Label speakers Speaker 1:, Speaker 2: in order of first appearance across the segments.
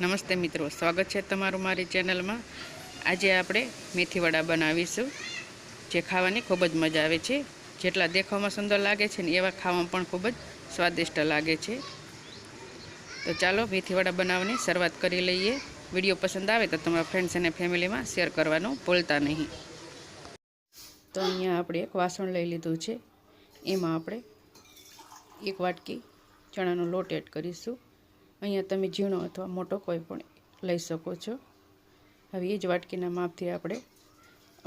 Speaker 1: નમસ્તે મિત્રો, સ્વાગત છે તમારું મારી ચેનલમાં. આજે આપણે મેથીવડા બનાવીશું, જે ખાવાની ખૂબ જ મજા આવે છે. જેટલા દેખાવમાં સુંદર લાગે છે ને એવા ખાવામાં પણ ખૂબ જ સ્વાદિષ્ટ લાગે છે. તો ચાલો મેથીવડા બનાવવાની શરૂઆત કરી લઈએ. વીડિયો પસંદ આવે તો તમારા ફ્રેન્ડ્સ અને ફેમિલીમાં શેર કરવાનું ભૂલતા નહીં. તો અહીંયા આપણે એક વાસણ લઈ લીધું છે. એમાં આપણે એક વાટકી ચણાનો લોટ એડ કરીશું. અહીંયા તમે ઝીણો અથવા મોટો કોઈ પણ લઈ શકો છો. હવે એ જ વાટકીના માપથી આપણે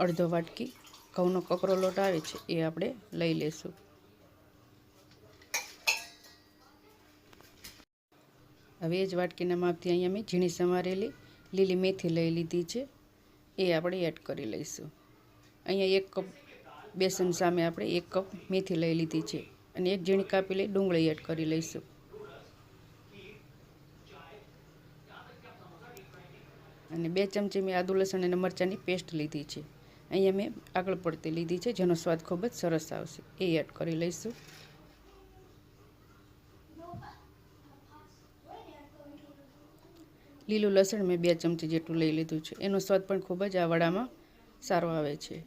Speaker 1: અડધો વાટકી ઘઉંનો કકરો લોટ આવે છે એ આપણે લઈ લેશું. હવે એ જ વાટકીના માપથી અહીંયા મેં ઝીણી સમારેલી લીલી મેથી લઈ લીધી છે. એ આપણે એડ કરી લઈશું. અહીંયા એક કપ બેસન સામે આપણે એક કપ મેથી લઈ લીધી છે અને એક ઝીણી કાપેલી ડુંગળી એડ કરી લઈશું. અને બે ચમચી મેં આદુ, લસણ અને મરચાંની પેસ્ટ લીધી છે. અહીંયા મેં આગળ પડતી લીધી છે, જેનો સ્વાદ ખૂબ જ સરસ આવશે. એ એડ કરી લઈશું. લીલું લસણ મેં બે ચમચી જેટલું લઈ લીધું છે. એનો સ્વાદ પણ ખૂબ જ આ વડામાં સારો આવે છે.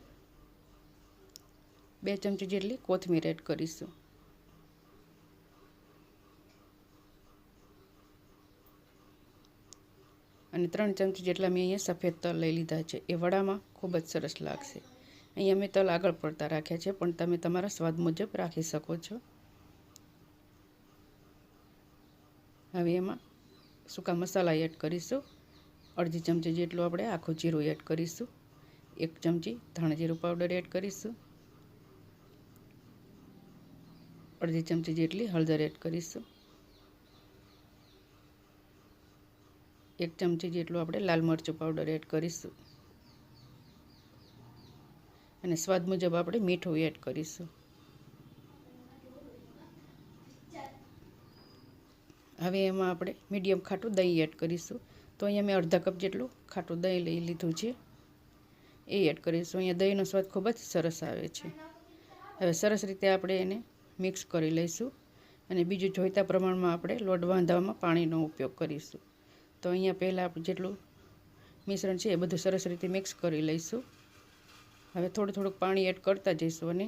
Speaker 1: બે ચમચી જેટલી કોથમીર એડ કરીશું. અને ત્રણ ચમચી જેટલા મેં અહીંયા સફેદ તલ લઈ લીધા છે. એ વડામાં ખૂબ જ સરસ લાગશે. અહીંયા મેં તલ આગળ પડતા રાખ્યા છે, પણ તમે તમારા સ્વાદ મુજબ રાખી શકો છો. હવે એમાં સૂકા મસાલા એડ કરીશું. અડધી ચમચી જેટલું આપણે આખું જીરું એડ કરીશું. એક ચમચી ધાણાજીરું પાવડર એડ કરીશું. અડધી ચમચી જેટલી હળદર એડ કરીશું. એક ચમચી જેટલું આપણે લાલ મરચું પાવડર એડ કરીશું. અને સ્વાદ મુજબ આપણે મીઠું એડ કરીશું. હવે એમાં આપણે મીડિયમ ખાટું દહીં એડ કરીશું. તો અહીંયા મેં અડધા કપ જેટલું ખાટું દહીં લઈ લીધું છે. એ એડ કરીશું. અહીંયા દહીંનો સ્વાદ ખૂબ જ સરસ આવે છે. હવે સરસ રીતે આપણે એને મિક્સ કરી લઈશું. અને બીજું જોઈતા પ્રમાણમાં આપણે લોટ બાંધવામાં પાણીનો ઉપયોગ કરીશું. તો અહીંયા પહેલાં આપણે જેટલું મિશ્રણ છે એ બધું સરસ રીતે મિક્સ કરી લઈશું. હવે થોડું થોડુંક પાણી એડ કરતા જઈશું અને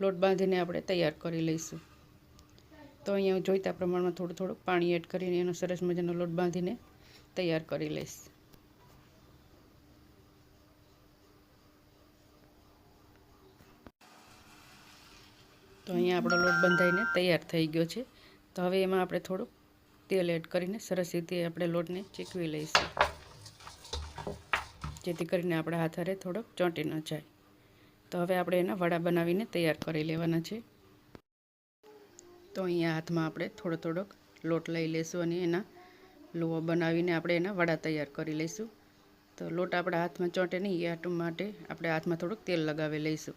Speaker 1: લોટ બાંધીને આપણે તૈયાર કરી લઈશું. તો અહીંયા જોઈતા પ્રમાણમાં થોડું થોડુંક પાણી એડ કરીને એનો સરસ મજાનો લોટ બાંધીને તૈયાર કરી લઈશ. તો અહીંયા આપણો લોટ બંધાઈને તૈયાર થઈ ગયો છે. તો હવે એમાં આપણે થોડુંક તેલ એડ કરીને સરસ રીતે આપણે લોટને ચીકવી લઈશું. જેથી કરીને આપણા હાથ હારે થોડોક ચોંટી ન જાય. તો હવે આપણે એના વડા બનાવીને તૈયાર કરી લેવાના છે. તો અહીંયા હાથમાં આપણે થોડો થોડોક લોટ લઈ લઈશું અને એના લોહો બનાવીને આપણે એના વડા તૈયાર કરી લઈશું. તો લોટ આપણા હાથમાં ચોંટે નહીં, એ આટું માટે આપણે હાથમાં થોડુંક તેલ લગાવી લઈશું.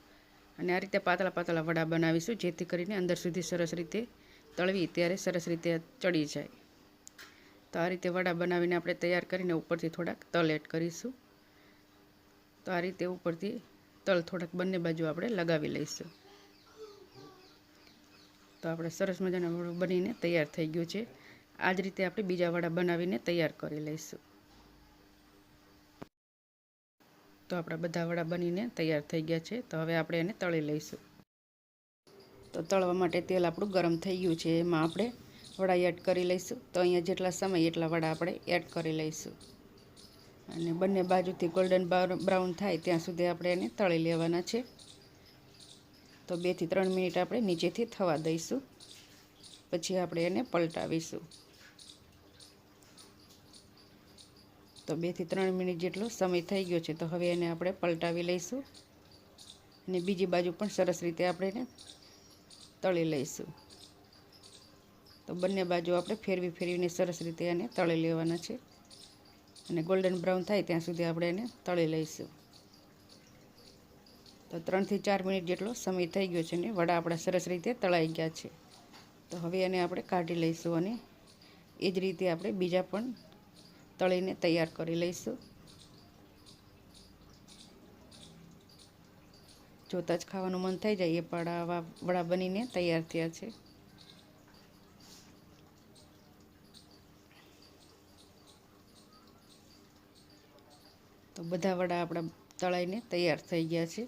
Speaker 1: અને આ રીતે પાતળા પાતળા વડા બનાવીશું, જેથી કરીને અંદર સુધી સરસ રીતે તળવી ત્યારે સરસ રીતે ચડી જાય. તો આ રીતે વડા બનાવીને આપણે તૈયાર કરીને ઉપરથી થોડાક તલ એડ કરીશું. તો આ રીતે ઉપરથી તલ થોડાક બંને બાજુ આપણે લગાવી લઈશું. તો આપણે સરસ મજાના વડું બનીને તૈયાર થઈ ગયું છે. આ જ રીતે આપણે બીજા વડા બનાવીને તૈયાર કરી લઈશું. તો આપણા બધા વડા બનીને તૈયાર થઈ ગયા છે. તો હવે આપણે એને તળી લઈશું. તો તળવા માટે તેલ આપણું ગરમ થઈ ગયું છે. એમાં આપણે વડા એડ કરી લઈશું. તો અહીંયા જેટલા સમય એટલા વડા આપણે એડ કરી લઈશું. અને બંને બાજુથી ગોલ્ડન બ્રાઉન થાય ત્યાં સુધી આપણે એને તળી લેવાના છે. તો બેથી ત્રણ મિનિટ આપણે નીચેથી થવા દઈશું. પછી આપણે એને પલટાવીશું. તો બેથી ત્રણ મિનિટ જેટલો સમય થઈ ગયો છે, તો હવે એને આપણે પલટાવી લઈશું. અને બીજી બાજુ પણ સરસ રીતે આપણે એને તળી લઈશું. તો બંને બાજુ આપણે ફેરવી ફેરવીને સરસ રીતે એને તળી લેવાના છે. અને ગોલ્ડન બ્રાઉન થાય ત્યાં સુધી આપણે એને તળી લઈશું. તો ત્રણથી ચાર મિનિટ જેટલો સમય થઈ ગયો છે ને, વડા આપણા સરસ રીતે તળાઈ ગયા છે. તો હવે એને આપણે કાઢી લઈશું અને એ જ રીતે આપણે બીજા પણ તળીને તૈયાર કરી લઈશું. જોતાં જ ખાવાનું મન થઈ જાય, એ પડાવા વડા બનીને તૈયાર થયા છે. તો બધા વડા આપણા તળાઈને તૈયાર થઈ ગયા છે.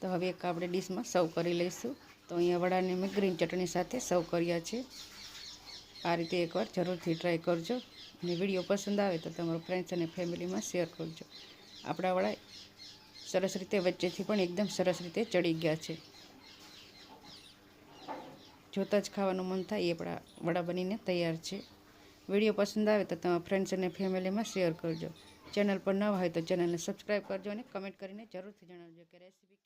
Speaker 1: તો હવે એક આપણે ડીશમાં સર્વ કરી લઈશું. તો અહીંયા વડાને મેં ગ્રીન ચટણી સાથે સર્વ કર્યા છે. આ રીતે એકવાર જરૂરથી ટ્રાય કરજો. અને વીડિયો પસંદ આવે તો તમારા ફ્રેન્ડ્સ અને ફેમિલીમાં શેર કરજો. આપણા વડા સરસ રીતે વચ્ચેથી પણ એકદમ સરસ રીતે ચડી ગયા છે. જોતાં જ ખાવાનું મન થાય એ આપણા વડા બનીને તૈયાર છે. વીડિયો પસંદ આવે તો તમારા ફ્રેન્ડ્સ અને ફેમિલીમાં શેર કરજો. ચેનલ પર ન હોય તો ચેનલને સબસ્ક્રાઈબ કરજો અને કમેન્ટ કરીને જરૂરથી જણાવજો કે રેસીપી